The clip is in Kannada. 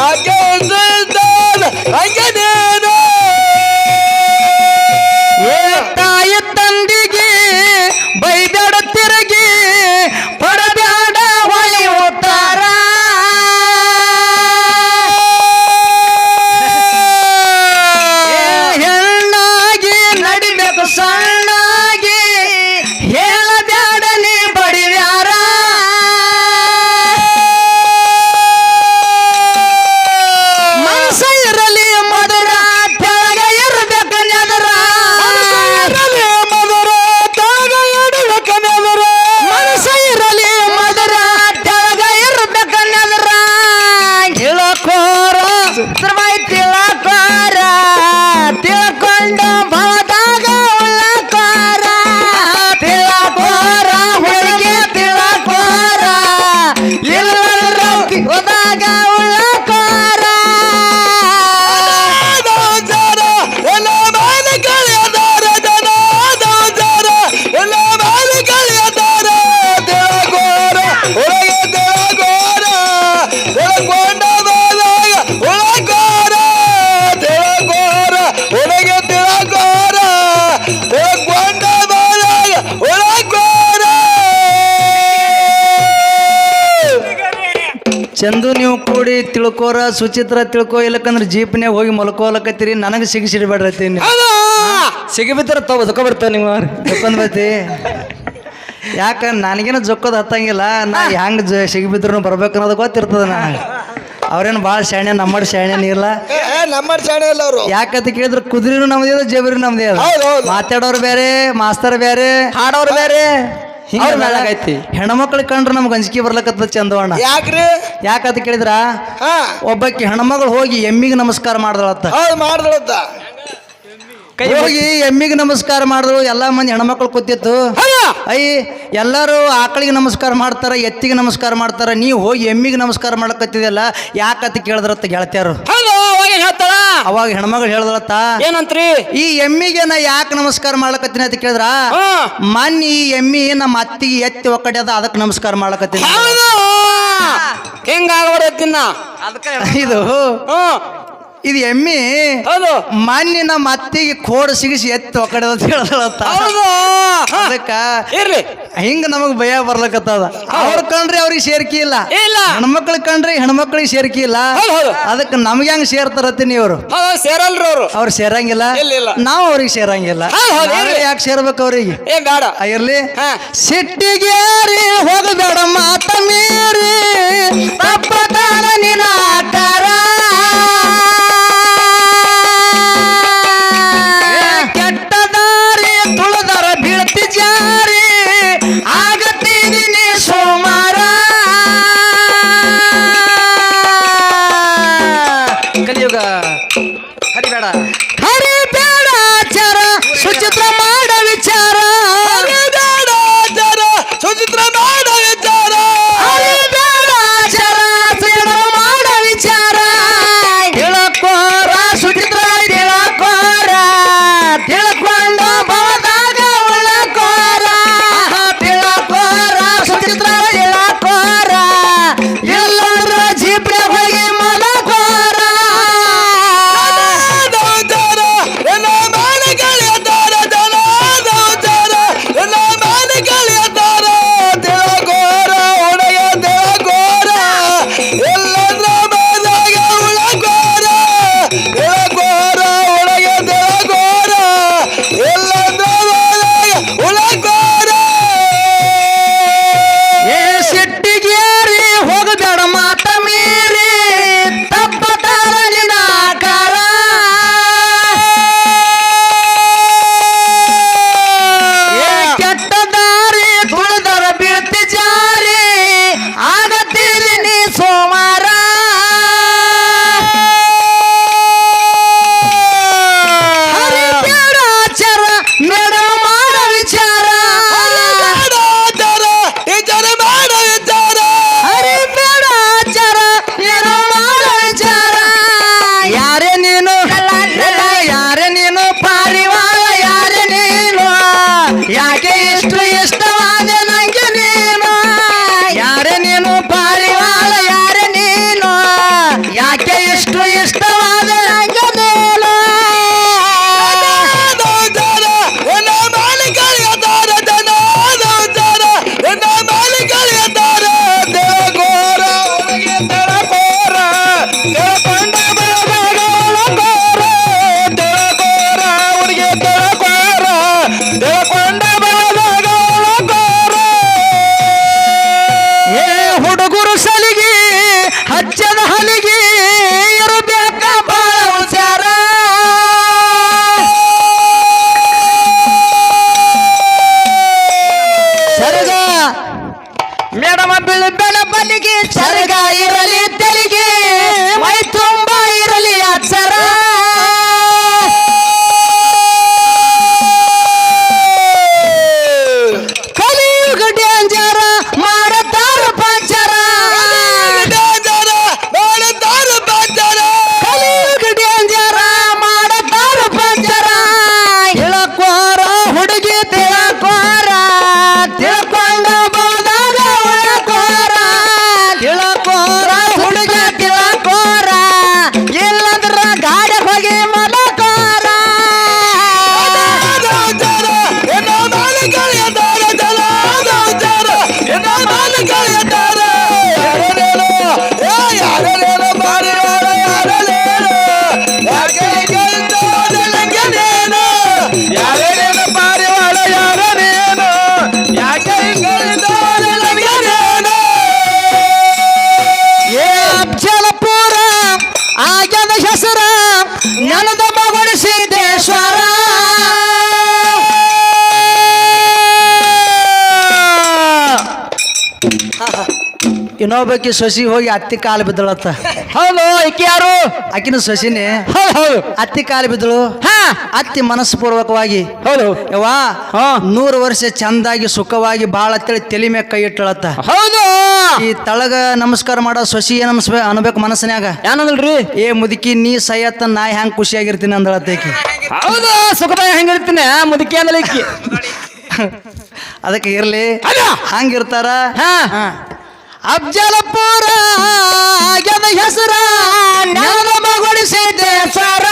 ಯಾಕೆ ಹಂಗೆ ತಿಳ್ಕೋರ ಸುಚಿತ್ರ ತಿಳ್ಕೋ ಇಲ್ಲಕಂದ್ರೆ ಜೀಪ್ನ್ಯಾಗ ಹೋಗಿ ಮಲ್ಕೋಲಕತ್ತೀರಿ ನನಗೆ ಸಿಗಿಸಿಡ್ಬೇಡ್ರತಿ ಹೌದು? ಸಿಗಿಬಿದ್ರ ತಗೋ ಜೊಕ್ಕ ಬರ್ತಾವ ನೀವು ಜೊಕ್ಕೊಂದ್ ಬತ್ತಿ ಯಾಕ ನನಗೇನು ಜೊಕ್ಕದ ಹತ್ತಂಗಿಲ್ಲ ನಾ ಹೆಂಗೆ ಜ ಸಿಗಿಬಿದ್ರು ಬರ್ಬೇಕು ಅನ್ನೋದು ಗೊತ್ತಿರ್ತದ ನಾ ಅವ್ರೇನು ಭಾಳ ಶಾಣೆ ನಮ್ಮಡ್ ಶಾಣೆ ಇಲ್ಲ. ನಮ್ಮ ಚಾಣೆ ಇಲ್ಲ ಅವರು. ಯಾಕಂತ ಕೇಳಿದ್ರೆ ಕುದುರೆನೂ ನಮ್ದೇ ಅದ ಜಬರಿ ನಮ್ದೇ. ಮಾತಾಡೋರು ಬೇರೆ ಮಾಸ್ತರ್ ಬೇರೆ ಹಾಡೋರು ಬೇರೆ ಅವ್ರ ಹೆಣ್ಣು ಹೆಣ್ಮಕ್ಳು ಕಂಡ್ರೆ ನಮ್ಗೆ ಅಂಜಿಕೆ ಬರ್ಲಕತ್ತದ ಚಂದವಣ್ಣ ಯಾಕ್ರಿ? ಯಾಕಂತ ಕೇಳಿದ್ರ? ಹಾ. ಒಬ್ಬಾಕಿ ಹೆಣ್ಮಗಳು ಹೋಗಿ ಎಮ್ಮಿಗೆ ನಮಸ್ಕಾರ ಮಾಡ್ದಳತ್ತ. ಹೌದು ಹೋಗಿ ಎಮ್ಮಿಗೆ ನಮಸ್ಕಾರ ಮಾಡಿದ್ರು ಎಲ್ಲ ಮಂದಿ ಹೆಣ್ಮಕ್ಳು ಕೂತಿತ್ತು. ಅಯ್ಯ ಎಲ್ಲರೂ ಆಕಳಿಗೆ ನಮಸ್ಕಾರ ಮಾಡ್ತಾರ ಎತ್ತಿಗೆ ನಮಸ್ಕಾರ ಮಾಡ್ತಾರ ನೀವು ಹೋಗಿ ಎಮ್ಮಿಗೆ ನಮಸ್ಕಾರ ಮಾಡಕತ್ತಿದೆಲ್ಲ ಯಾಕತ್ ಕೇಳಿದ್ರತ್ತ ಗೆಳತಿಯರು? ಹೌದು ಅವಾಗ ಹೆಣ್ಮಗಳು ಹೇಳದ್ರತ್ತ? ಏನಂತ್ರಿ? ಈ ಎಮ್ಮಿಗೆ ನಾ ಯಾಕೆ ನಮಸ್ಕಾರ ಮಾಡ್ಲಕತ್ತೀನಿ ಅಂತ ಕೇಳಿದ್ರ? ಮನ್ ಮನ್ನಿ ಈ ಎಮ್ಮಿ ನಮ್ಮ ಅತ್ತಿಗೆ ಎತ್ತಿ ಒಕ್ಕಡೆ ಅದ ಅದಕ್ಕೆ ನಮಸ್ಕಾರ ಮಾಡ್ಲಕತ್ತೀನಿ. ಹೌದು. ಹಿಂಗ ಆಗ್ಬಿಡತ್ತಿನ ಇದು. ಇದು ಎಮ್ಮಿ ಹೌದು. ಮಾನ್ಯ ನಮ್ಮ ಅತ್ತಿಗೆ ಕೋಡ್ ಸಿಗಿಸಿ ಎತ್ತಿ ಒಕ್ಕಡೆ ಅಂತ ಹೇಳ್ದಳತ್ತ ಹೌದು. ಅದಕ್ಕ ಇರ್ಲಿ. ಹಿಂಗ ನಮಗ್ ಭಯ ಬರ್ಲಕತ್ತದ. ಅವ್ರ ಕಂಡ್ರೆ ಅವ್ರಿಗೆ ಸೇರ್ಕಿ ಇಲ್ಲ. ಇಲ್ಲ. ಹೆಣ್ಮಕ್ಳ ಕಂಡ್ರೆ ಹೆಣ್ಮಕ್ಳಿಗೆ ಸೇರ್ಕಿ ಇಲ್ಲ. ಅದಕ್ಕೆ ನಮ್ಗೆ ಹೆಂಗ್ ಸೇರ್ತಾರತ್ತೀನಿ ಇವರು? ಸೇರಲ್ರಿ ಅವ್ರು. ಅವ್ರು ಸೇರಂಗಿಲ್ಲ. ನಾವು ಅವ್ರಿಗೆ ಸೇರಂಗಿಲ್ಲ. ಯಾಕೆ ಸೇರ್ಬೇಕು ಅವ್ರಿಗೆ? ಏ ಬೇಡ. ಇರ್ಲಿ. ಸಿಟ್ಟಿಗೇರಿ ಹೋಗಬೇಡ ಮಾತ ಮೀರಿ. ತಪ್ಪತಾನ ನಿನ್ನ ಆಕಾರ ಇನ್ನೊಬ್ಬಕಿ ಸೊಸಿ ಹೋಗಿ ಅತ್ತಿ ಕಾಲು ಬಿದ್ದಳತ್ತ. ಹೌದು ಈಕಿ ಯಾರು? ಆಕಿನ ಸೊಸಿನೇ ಹೌದು ಹೌದು. ಅತ್ತಿ ಕಾಲು ಬಿದ್ದಳು. ಹಾ. ಅತ್ತಿ ಮನಸ್ಪೂರ್ವಕವಾಗಿ ಹೌದು. ಯವ್ವಾ ಹಾ. ನೂರು ವರ್ಷ ಚಂದಾಗಿ ಸುಖವಾಗಿ ಬಾಳ ಅಂತೇಳಿ ತಲೆ ಮ್ಯಾಗ ಕೈ ಇಟ್ಟಳತ್ತ. ಹೌದು. ಈ ತಳಗ ನಮಸ್ಕಾರ ಮಾಡೋ ಸೊಸಿ ಏನ್ ಅನ್ಸ್ಬೇ ಅನ್ಬೇಕು ಮನಸ್ಸಿನ್ಯಾಗ? ಏನಂದ್ರಿ ಏ ಮುದುಕಿ ನೀ ಸಯತ್ತ ನಾ ಹೆಂಗ್ ಖುಷಿಯಾಗಿರ್ತೀನಿ ಅಂದಳತ್ತೇಕಿ ಹೌದು ಸುಖದಾಗ ಹೆಂಗಿರ್ತೀನಿ ಮುದುಕಿ ಅಂದ್ರೆ ಈಕಿ. ಅದಕ್ಕೆ ಇರ್ಲಿ. ಹಂಗಿರ್ತಾರ. ಹಾ. ಅಫ್ಜಲಪುರ ಹೆಸರ ನೆಲಮಗೊಳಿಸಿದ್ದೆ ಸರ.